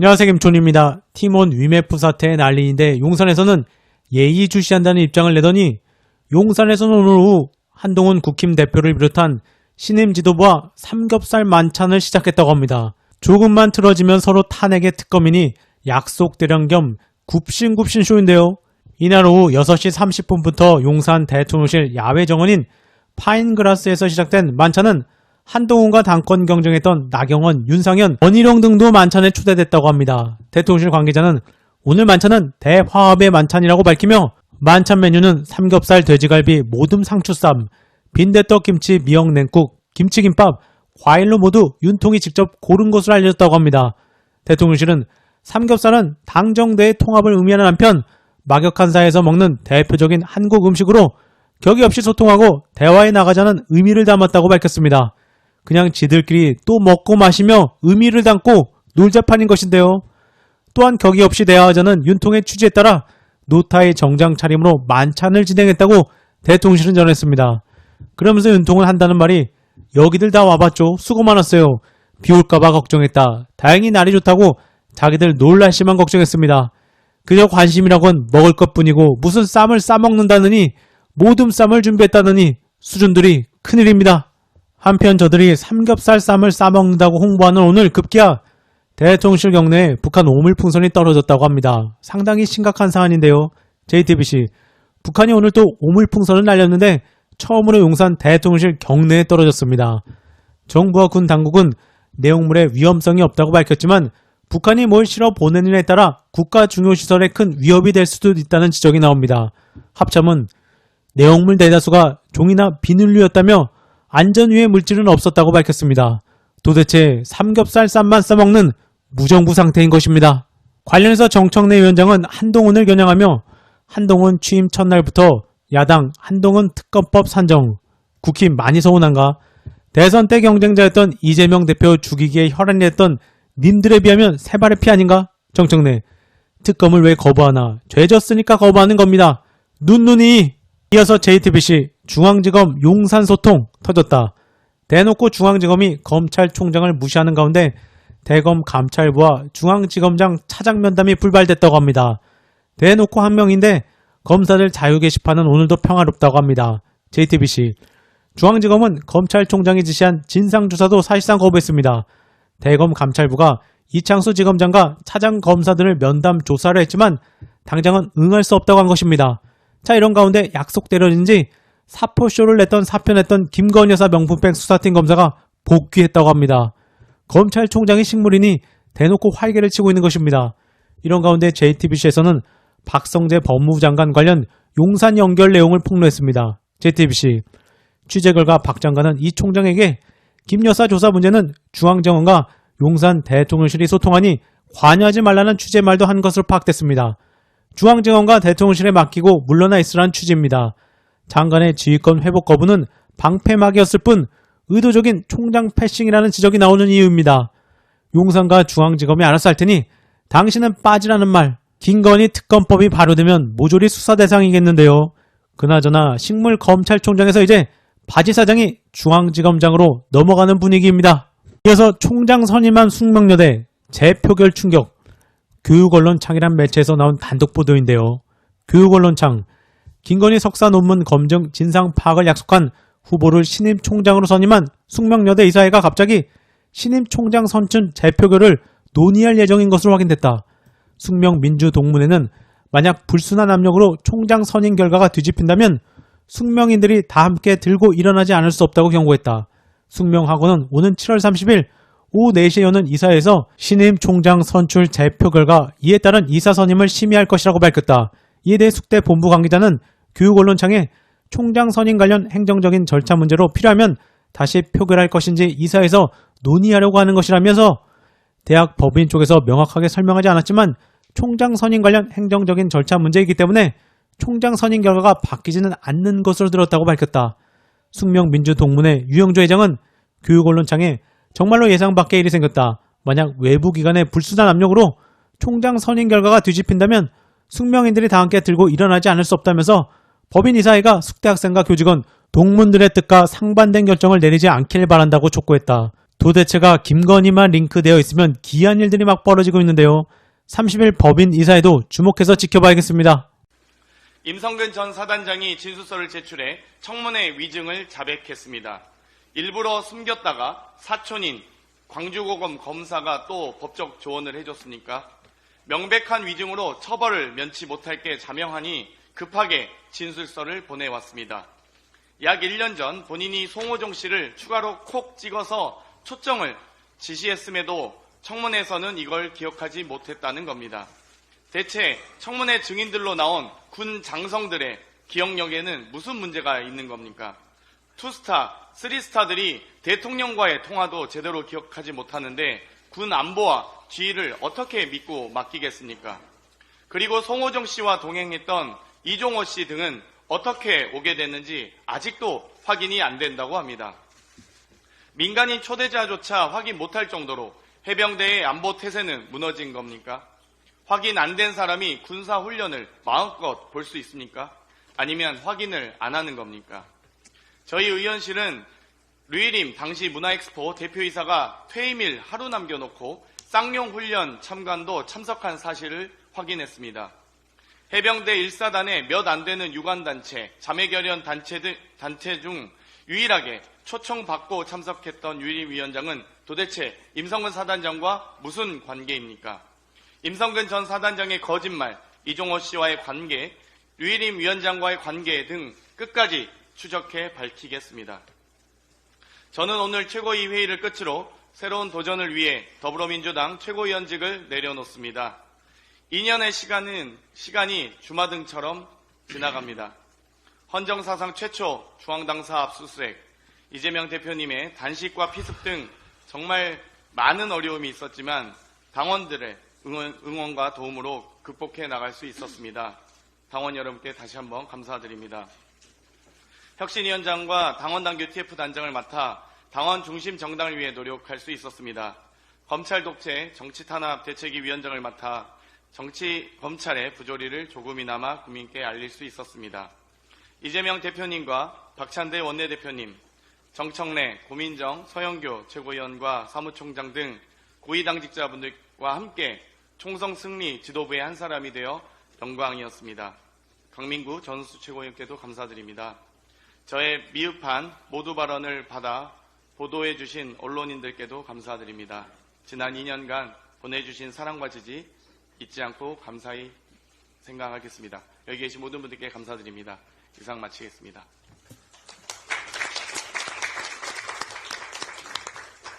안녕하세요 김촌입니다. 팀원 위메프 사태의 난리인데 용산에서는 예의주시한다는 입장을 내더니 용산에서는 오늘 오후 한동훈 국힘 대표를 비롯한 신임 지도부와 삼겹살 만찬을 시작했다고 합니다. 조금만 틀어지면 서로 탄핵의 특검이니 약속 대령 겸 굽신굽신 쇼인데요. 이날 오후 6시 30분부터 용산 대통령실 야외 정원인 파인그라스에서 시작된 만찬은 한동훈과 당권 경쟁했던 나경원, 윤상현, 원희룡 등도 만찬에 초대됐다고 합니다. 대통령실 관계자는 오늘 만찬은 대화합의 만찬이라고 밝히며 만찬 메뉴는 삼겹살, 돼지갈비, 모듬 상추쌈, 빈대떡 김치, 미역 냉국, 김치김밥, 과일로 모두 윤통이 직접 고른 것으로 알려졌다고 합니다. 대통령실은 삼겹살은 당정대의 통합을 의미하는 한편 막역한 사회에서 먹는 대표적인 한국 음식으로 격의 없이 소통하고 대화에 나가자는 의미를 담았다고 밝혔습니다. 그냥 지들끼리 또 먹고 마시며 의미를 담고 놀자판인 것인데요. 또한 격의 없이 대화하자는 윤통의 취지에 따라 노타의 정장 차림으로 만찬을 진행했다고 대통령실은 전했습니다. 그러면서 윤통은 한다는 말이 여기들 다 와봤죠. 수고 많았어요. 비 올까봐 걱정했다. 다행히 날이 좋다고 자기들 놀 날씨만 걱정했습니다. 그저 관심이라곤 먹을 것 뿐이고 무슨 쌈을 싸먹는다느니 모둠 쌈을 준비했다느니 수준들이 큰일입니다. 한편 저들이 삼겹살 쌈을 싸먹는다고 홍보하는 오늘 급기야 대통령실 경내에 북한 오물풍선이 떨어졌다고 합니다. 상당히 심각한 사안인데요. JTBC 북한이 오늘 또 오물풍선을 날렸는데 처음으로 용산 대통령실 경내에 떨어졌습니다. 정부와 군 당국은 내용물에 위험성이 없다고 밝혔지만 북한이 뭘 실어 보내느냐에 따라 국가 중요시설에 큰 위협이 될 수도 있다는 지적이 나옵니다. 합참은 내용물 대다수가 종이나 비닐류였다며 안전 위해 물질은 없었다고 밝혔습니다. 도대체 삼겹살 쌈만 싸먹는 무정부 상태인 것입니다. 관련해서 정청래 위원장은 한동훈을 겨냥하며 한동훈 취임 첫날부터 야당 한동훈 특검법 산정 국힘 많이 서운한가 대선 때 경쟁자였던 이재명 대표 죽이기에 혈안이 했던 님들에 비하면 세 발의 피 아닌가? 정청래 특검을 왜 거부하나 죄졌으니까 거부하는 겁니다. 눈눈이 이어서 JTBC 중앙지검 용산 소통 터졌다. 대놓고 중앙지검이 검찰총장을 무시하는 가운데 대검 감찰부와 중앙지검장 차장 면담이 불발됐다고 합니다. 대놓고 한 명인데 검사들 자유 게시판은 오늘도 평화롭다고 합니다. JTBC 중앙지검은 검찰총장이 지시한 진상조사도 사실상 거부했습니다. 대검 감찰부가 이창수 지검장과 차장 검사 들을 면담 조사를 했지만 당장은 응할 수 없다고 한 것입니다. 자 이런 가운데 약속대로인지 사포쇼를 냈던 사표냈던 김건희 여사 명품백 수사팀 검사가 복귀했다고 합니다. 검찰총장이 식물이니 대놓고 활개를 치고 있는 것입니다. 이런 가운데 JTBC에서는 박성재 법무부 장관 관련 용산 연결 내용을 폭로했습니다. JTBC 취재 결과 박 장관은 이 총장에게 김 여사 조사 문제는 중앙정원과 용산 대통령실이 소통하니 관여하지 말라는 취재 말도 한 것으로 파악됐습니다. 중앙정원과 대통령실에 맡기고 물러나 있으라는 취지입니다. 장관의 지휘권 회복 거부는 방패막이었을 뿐 의도적인 총장 패싱이라는 지적이 나오는 이유입니다. 용산과 중앙지검이 알아서 할 테니 당신은 빠지라는 말, 김건희 특검법이 발효되면 모조리 수사 대상이겠는데요. 그나저나 식물 검찰총장에서 이제 바지 사장이 중앙지검장으로 넘어가는 분위기입니다. 이어서 총장 선임한 숙명여대 재표결 충격. 교육언론창이란 매체에서 나온 단독 보도인데요. 교육언론창 김건희 석사 논문 검증 진상 파악을 약속한 후보를 신임 총장으로 선임한 숙명여대 이사회가 갑자기 신임 총장 선출 재표결을 논의할 예정인 것으로 확인됐다. 숙명 민주 동문회는 만약 불순한 압력으로 총장 선임 결과가 뒤집힌다면 숙명인들이 다 함께 들고 일어나지 않을 수 없다고 경고했다. 숙명학원은 오는 7월 30일 오후 4시에 여는 이사회에서 신임 총장 선출 재표 결과 이에 따른 이사 선임을 심의할 것이라고 밝혔다. 이에 대해 숙대 본부 관계자는 교육 언론창에 총장 선임 관련 행정적인 절차 문제로 필요하면 다시 표결할 것인지 이사에서 논의하려고 하는 것이라면서 대학 법인 쪽에서 명확하게 설명하지 않았지만 총장 선임 관련 행정적인 절차 문제이기 때문에 총장 선임 결과가 바뀌지는 않는 것으로 들었다고 밝혔다. 숙명민주동문회 유영조 회장은 교육 언론창에 정말로 예상 밖의 일이 생겼다. 만약 외부 기관의 불순한 압력으로 총장 선임 결과가 뒤집힌다면 숙명인들이 다 함께 들고 일어나지 않을 수 없다면서 법인 이사회가 숙대 학생과 교직원, 동문들의 뜻과 상반된 결정을 내리지 않길 바란다고 촉구했다. 도대체가 김건희만 링크되어 있으면 기이한 일들이 막 벌어지고 있는데요. 30일 법인 이사회도 주목해서 지켜봐야겠습니다. 임성근 전 사단장이 진술서를 제출해 청문회 위증을 자백했습니다. 일부러 숨겼다가 사촌인 광주고검 검사가 또 법적 조언을 해줬습니까? 명백한 위증으로 처벌을 면치 못할 게 자명하니 급하게 진술서를 보내왔습니다. 약 1년 전 본인이 송호정 씨를 추가로 콕 찍어서 초점을 지시했음에도 청문회에서는 이걸 기억하지 못했다는 겁니다. 대체 청문회 증인들로 나온 군 장성들의 기억력에는 무슨 문제가 있는 겁니까? 투스타, 쓰리스타들이 대통령과의 통화도 제대로 기억하지 못하는데 군 안보와 지휘를 어떻게 믿고 맡기겠습니까? 그리고 송호정 씨와 동행했던 이종호 씨 등은 어떻게 오게 됐는지 아직도 확인이 안 된다고 합니다. 민간인 초대자조차 확인 못할 정도로 해병대의 안보 태세는 무너진 겁니까? 확인 안 된 사람이 군사 훈련을 마음껏 볼 수 있습니까? 아니면 확인을 안 하는 겁니까? 저희 의원실은 류일임 당시 문화엑스포 대표이사가 퇴임일 하루 남겨놓고 쌍용 훈련 참관도 참석한 사실을 확인했습니다. 해병대 1사단의 몇 안 되는 유관단체, 자매결연 단체, 등, 단체 중 유일하게 초청받고 참석했던 유일임 위원장은 도대체 임성근 사단장과 무슨 관계입니까? 임성근 전 사단장의 거짓말, 이종호 씨와의 관계, 류일임 위원장과의 관계 등 끝까지 추적해 밝히겠습니다. 저는 오늘 최고위 회의를 끝으로 새로운 도전을 위해 더불어민주당 최고위원직을 내려놓습니다. 2년의 시간은 시간이 주마등처럼 지나갑니다. 헌정사상 최초 중앙당사 압수수색, 이재명 대표님의 단식과 피습 등 정말 많은 어려움이 있었지만 당원들의 응원, 응원과 도움으로 극복해 나갈 수 있었습니다. 당원 여러분께 다시 한번 감사드립니다. 혁신위원장과 당원당규 TF 단장을 맡아 당원 중심 정당을 위해 노력할 수 있었습니다. 검찰 독재 정치 탄압 대책위 위원장을 맡아 정치 검찰의 부조리를 조금이나마 국민께 알릴 수 있었습니다. 이재명 대표님과 박찬대 원내대표님, 정청래, 고민정, 서영교 최고위원과 사무총장 등 고위 당직자분들과 함께 총선 승리 지도부의 한 사람이 되어 영광이었습니다. 강민구 전수 최고위원께도 감사드립니다. 저의 미흡한 모두 발언을 받아 보도해 주신 언론인들께도 감사드립니다. 지난 2년간 보내주신 사랑과 지지 잊지 않고 감사히 생각하겠습니다. 여기 계신 모든 분들께 감사드립니다. 이상 마치겠습니다.